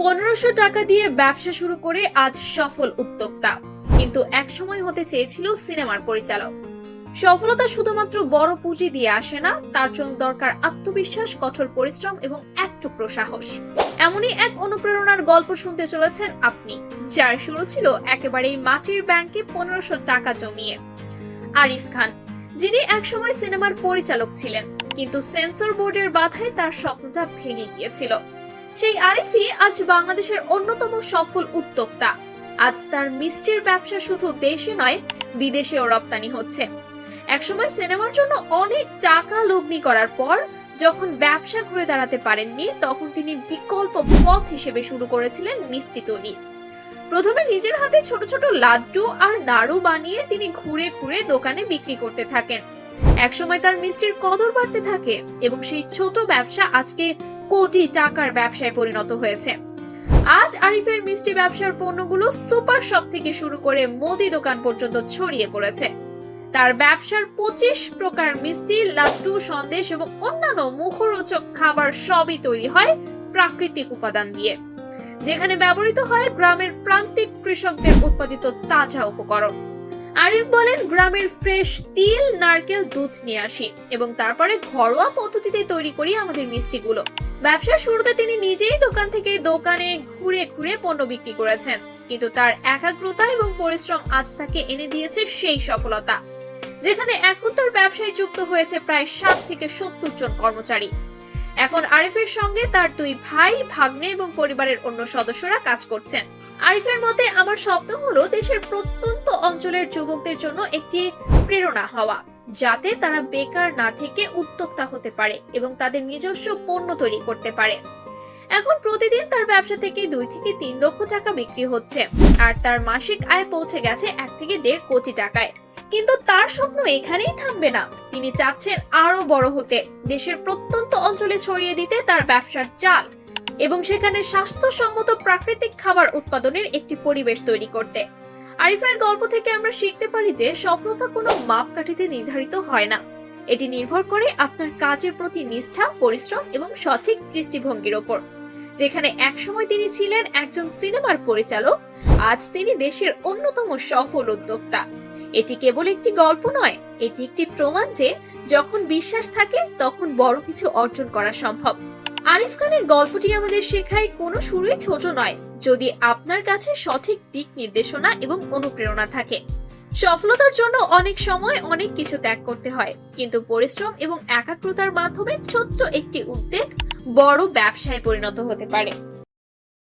পনেরোশো টাকা দিয়ে ব্যবসা শুরু করে আজ সফল উদ্যোক্তা। কিন্তু একসময় হতে চেয়েছিল সিনেমার পরিচালক। সফলতা শুধুমাত্র বড় পুঁজি দিয়ে আসে না, তার জন্য দরকার আত্মবিশ্বাস, কঠোর পরিশ্রম এবং এক টুকরো সাহস। এমনই এক অনুপ্রেরণার গল্প শুনতে চলেছেন আপনি, যার শুরু ছিল একেবারেই মাটির ব্যাংকে পনেরোশো টাকা জমিয়ে। আরিফ খান, যিনি একসময় সিনেমার পরিচালক ছিলেন, কিন্তু সেন্সর বোর্ডের বাধায় তার স্বপ্নটা ভেঙে গিয়েছিল। সেই আরিফই আজ বাংলাদেশের অন্যতম সফল উদ্যোক্তা। আজ তার মিষ্টির ব্যবসা শুধু দেশে নয়, বিদেশেও রপ্তানি হচ্ছে। একসময় সিনেমার জন্য অনেক টাকা লগ্নি করার পর যখন ব্যবসা ঘুরে দাঁড়াতে পারেননি, তখন তিনি বিকল্প পথ হিসেবে শুরু করেছিলেন মিষ্টি তৈরি প্রথমে নিজের হাতে ছোট ছোট লাড্ডু আর নাড়ু বানিয়ে তিনি ঘুরে ঘুরে দোকানে বিক্রি করতে থাকেন। একসময় তার মিষ্টির কদর বাড়তে থাকে এবং সেই ছোট ব্যবসা আজকে কোটি টাকার ব্যবসায় পরিণত হয়েছে। আজ আরিফের মিষ্টি ব্যবসার পণ্যগুলো সুপার শপ থেকে শুরু করে মোদি দোকান পর্যন্ত ছড়িয়ে পড়েছে। তার ব্যবসার পঁচিশ প্রকার মিষ্টি, লাড্ডু, সন্দেশ এবং অন্যান্য মুখরোচক খাবার সবই তৈরি হয় প্রাকৃতিক উপাদান দিয়ে। যেখানে ব্যবহৃত হয় গ্রামের প্রান্তিক কৃষকদের উৎপাদিত তাজা উপকরণ। আরিফ বলেন, গ্রামের ফ্রেশ তিল, নারকেল, দুধ নিয়ে আসি এবং তারপরে ঘরোয়া পদ্ধতিতে তৈরি করি আমাদের মিষ্টিগুলো। ব্যবসার শুরুতে তিনি নিজেই দোকান থেকে দোকানে ঘুরে ঘুরে পণ্য বিক্রি করেছেন। কিন্তু তার একাগ্রতা এবং পরিশ্রম আজ তাকে এনে দিয়েছে সেই সফলতা, যেখানে এখন তার ব্যবসায় যুক্ত হয়েছে প্রায় ষাট থেকে সত্তর জন কর্মচারী। এখন আরিফের সঙ্গে তার দুই ভাই, ভাগ্নে এবং পরিবারের অন্য সদস্যরা কাজ করছেন। আরিফের মতে, আমার স্বপ্ন হলো দেশের প্রত্যন্ত অঞ্চলের যুবকদের জন্য একটি প্রেরণা হওয়া। যাতে তারা বেকার না থেকে উদ্যোক্তা হতে পারে এবং তাদের নিজস্ব পণ্য তৈরি করতে পারে। এখন প্রতিদিন তার ব্যবসা থেকে দুই থেকে তিন লক্ষ টাকা বিক্রি হচ্ছে আর তার মাসিক আয় পৌঁছে গেছে এক থেকে দেড় কোটি টাকায়। কিন্তু তার স্বপ্ন এখানেই থামবে না। তিনি চাচ্ছেন আরও বড় হতে, দেশের প্রত্যন্ত অঞ্চলে ছড়িয়ে দিতে তার ব্যবসার চাল এবং সেখানে স্বাস্থ্যসম্মত প্রাকৃতিক খাবার উৎপাদনের একটি পরিবেশ তৈরি করতে। আরিফের গল্প থেকে আমরা শিখতে পারি যে সফলতা কোনো মাপকাঠিতে নির্ধারিত হয় না। এটি নির্ভর করে আপনার কাজের প্রতি নিষ্ঠা, পরিশ্রম এবং সঠিক দৃষ্টিভঙ্গির ওপর। যেখানে একসময় তিনি ছিলেন একজন সিনেমার পরিচালক, আজ তিনি দেশের অন্যতম সফল উদ্যোক্তা। এটি কেবল একটি গল্প নয়, এটি একটি প্রমাণ যে যখন বিশ্বাস থাকে, তখন বড় কিছু অর্জন করা সম্ভব। আরিফ খানের গল্পটি আমাদের শেখায় কোনো শুরুই ছোট নয়, যদি আপনার কাছে সঠিক দিক নির্দেশনা এবং অনুপ্রেরণা থাকে। সফলতার জন্য অনেক সময় অনেক কিছু ত্যাগ করতে হয়, কিন্তু পরিশ্রম এবং একাগ্রতার মাধ্যমে ছোট্ট একটি উদ্যোগ বড় ব্যবসায় পরিণত হতে পারে।